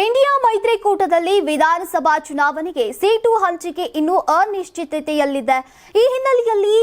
India ಮೈತ್ರಿಕೂಟದಲ್ಲಿ ವಿಧಾನಸಭಾ ಚುನಾವಣೆಗೆ seat ಹಂಚಿಕೆ ಇನ್ನೂ ಅನಿಶ್ಚಿತತೆಯಲ್ಲಿದೆ. ಈ ಹಿನ್ನೆಲೆಯಲ್ಲಿ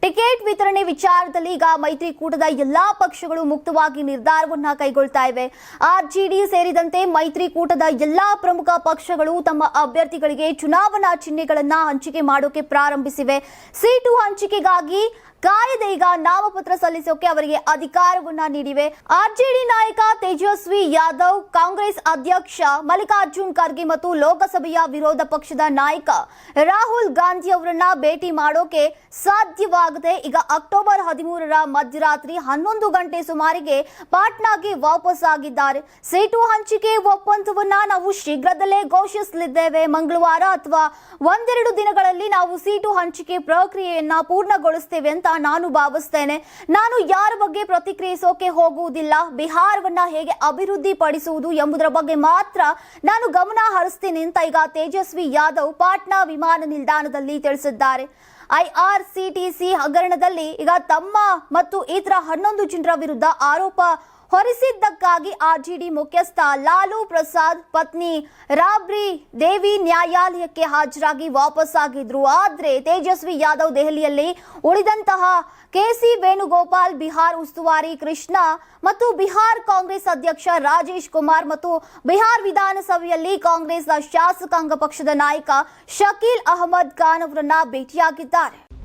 ಟಿಕೆಟ್ ವಿತರಣೆ ವಿಚಾರದಲ್ಲಿ ಈಗ ಮೈತ್ರಿಕೂಟದ ಎಲ್ಲಾ ಪಕ್ಷಗಳು ಮುಕ್ತವಾಗಿ ನಿರ್ಧಾರವನ್ನ ಕೈಗೊಳ್ತಾ ಇವೆ. ಆರ್ಜೆಡಿ ಸೇರಿದಂತೆ ಮೈತ್ರಿಕೂಟದ ಎಲ್ಲಾ ಪ್ರಮುಖ ಪಕ್ಷಗಳು ತಮ್ಮ ಅಭ್ಯರ್ಥಿಗಳಿಗೆ ಚುನಾವಣಾ ಚಿಹ್ನೆಗಳನ್ನ ಹಂಚಿಕೆ ಮಾಡೋಕೆ ಪ್ರಾರಂಭಿಸಿವೆ. ಸೀಟು ಹಂಚಿಕೆಗಾಗಿ ಕಾಯದೆ ಈಗ ನಾಮಪತ್ರ ಸಲ್ಲಿಸೋಕೆ ಅವರಿಗೆ ಅಧಿಕಾರವನ್ನ ನೀಡಿವೆ. ಆರ್ಜೆಡಿ ನಾಯಕ ತೇಜಸ್ವಿ ಯಾದವ್, ಕಾಂಗ್ರೆಸ್ ಅಧ್ಯಕ್ಷ ಮಲ್ಲಿಕಾರ್ಜುನ್ ಖರ್ಗೆ ಮತ್ತು ಲೋಕಸಭೆಯ ವಿರೋಧ ಪಕ್ಷದ ನಾಯಕ ರಾಹುಲ್ ಗಾಂಧಿ ಅವರನ್ನ ಭೇಟಿ ಮಾಡೋಕೆ ಸಾಧ್ಯವಾಗದೆ ಈಗ ಅಕ್ಟೋಬರ್ ಹದಿಮೂರರ ಮಧ್ಯರಾತ್ರಿ ಹನ್ನೊಂದು ಗಂಟೆ ಸುಮಾರಿಗೆ ಪಾಟ್ನಾಗೆ ವಾಪಸ್ ಆಗಿದ್ದಾರೆ. ಸೀಟು ಹಂಚಿಕೆ ಒಪ್ಪಂದವನ್ನ ನಾವು ಶೀಘ್ರದಲ್ಲೇ ಘೋಷಿಸಲಿದ್ದೇವೆ. ಮಂಗಳವಾರ ಅಥವಾ ಒಂದೆರಡು ದಿನಗಳಲ್ಲಿ ನಾವು ಸೀಟು ಹಂಚಿಕೆ ಪ್ರಕ್ರಿಯೆಯನ್ನ ಪೂರ್ಣಗೊಳಿಸ್ತೇವೆ ಅಂತ ನಾನು ಭಾವಿಸ್ತೇನೆ. ನಾನು ಯಾರ ಬಗ್ಗೆ ಪ್ರತಿಕ್ರಿಯಿಸೋಕೆ ಹೋಗುವುದಿಲ್ಲ. ಬಿಹಾರವನ್ನ ಹೇಗೆ ಅಭಿವೃದ್ಧಿ ಪಡಿಸುವುದು ಎಂಬುದರ ಬಗ್ಗೆ ಮಾತ್ರ ನಾನು ಗಮನ ಹರಿಸ್ತೀನಿ ಅಂತ ಈಗ ತೇಜಸ್ವಿ ಯಾದವ್ ಪಾಟ್ನಾ ವಿಮಾನ ನಿಲ್ದಾಣದಲ್ಲಿ ತಿಳಿಸಿದ್ದಾರೆ. ಐಆರ್ಸಿಟಿಸಿ ಹಗರಣದಲ್ಲಿ ಈಗ ತಮ್ಮ ಮತ್ತು ಇತರ ಹನ್ನೊಂದು ಜನರ ವಿರುದ್ಧ ಆರೋಪ ಹೊರಿಸಿದ್ದಕ್ಕಾಗಿ ಆರ್ಜಿಡಿ ಮುಖ್ಯಸ್ಥ ಲಾಲು ಪ್ರಸಾದ್ ಪತ್ನಿ ರಾಬ್ರಿ ದೇವಿ ನ್ಯಾಯಾಲಯಕ್ಕೆ ಹಾಜರಾಗಿ ವಾಪಸ್ ಆಗಿದ್ರು ಆದ್ರೆ ತೇಜಸ್ವಿ ಯಾದವ್ ದೆಹಲಿಯಲ್ಲಿ ಉಳಿದಂತಹ ಕೆಸಿ ವೇಣುಗೋಪಾಲ್, ಬಿಹಾರ್ ಉಸ್ತುವಾರಿ ಕೃಷ್ಣ ಮತ್ತು ಬಿಹಾರ್ ಕಾಂಗ್ರೆಸ್ ಅಧ್ಯಕ್ಷ ರಾಜೇಶ್ ಕುಮಾರ್ ಮತ್ತು ಬಿಹಾರ್ ವಿಧಾನಸಭೆಯಲ್ಲಿ ಕಾಂಗ್ರೆಸ್ನ ಶಾಸಕಾಂಗ ಪಕ್ಷದ ನಾಯಕ ಶಕೀಲ್ ಅಹಮದ್ ಖಾನ್ ಅವರನ್ನ ಭೇಟಿಯಾಗಿದ್ದಾರೆ.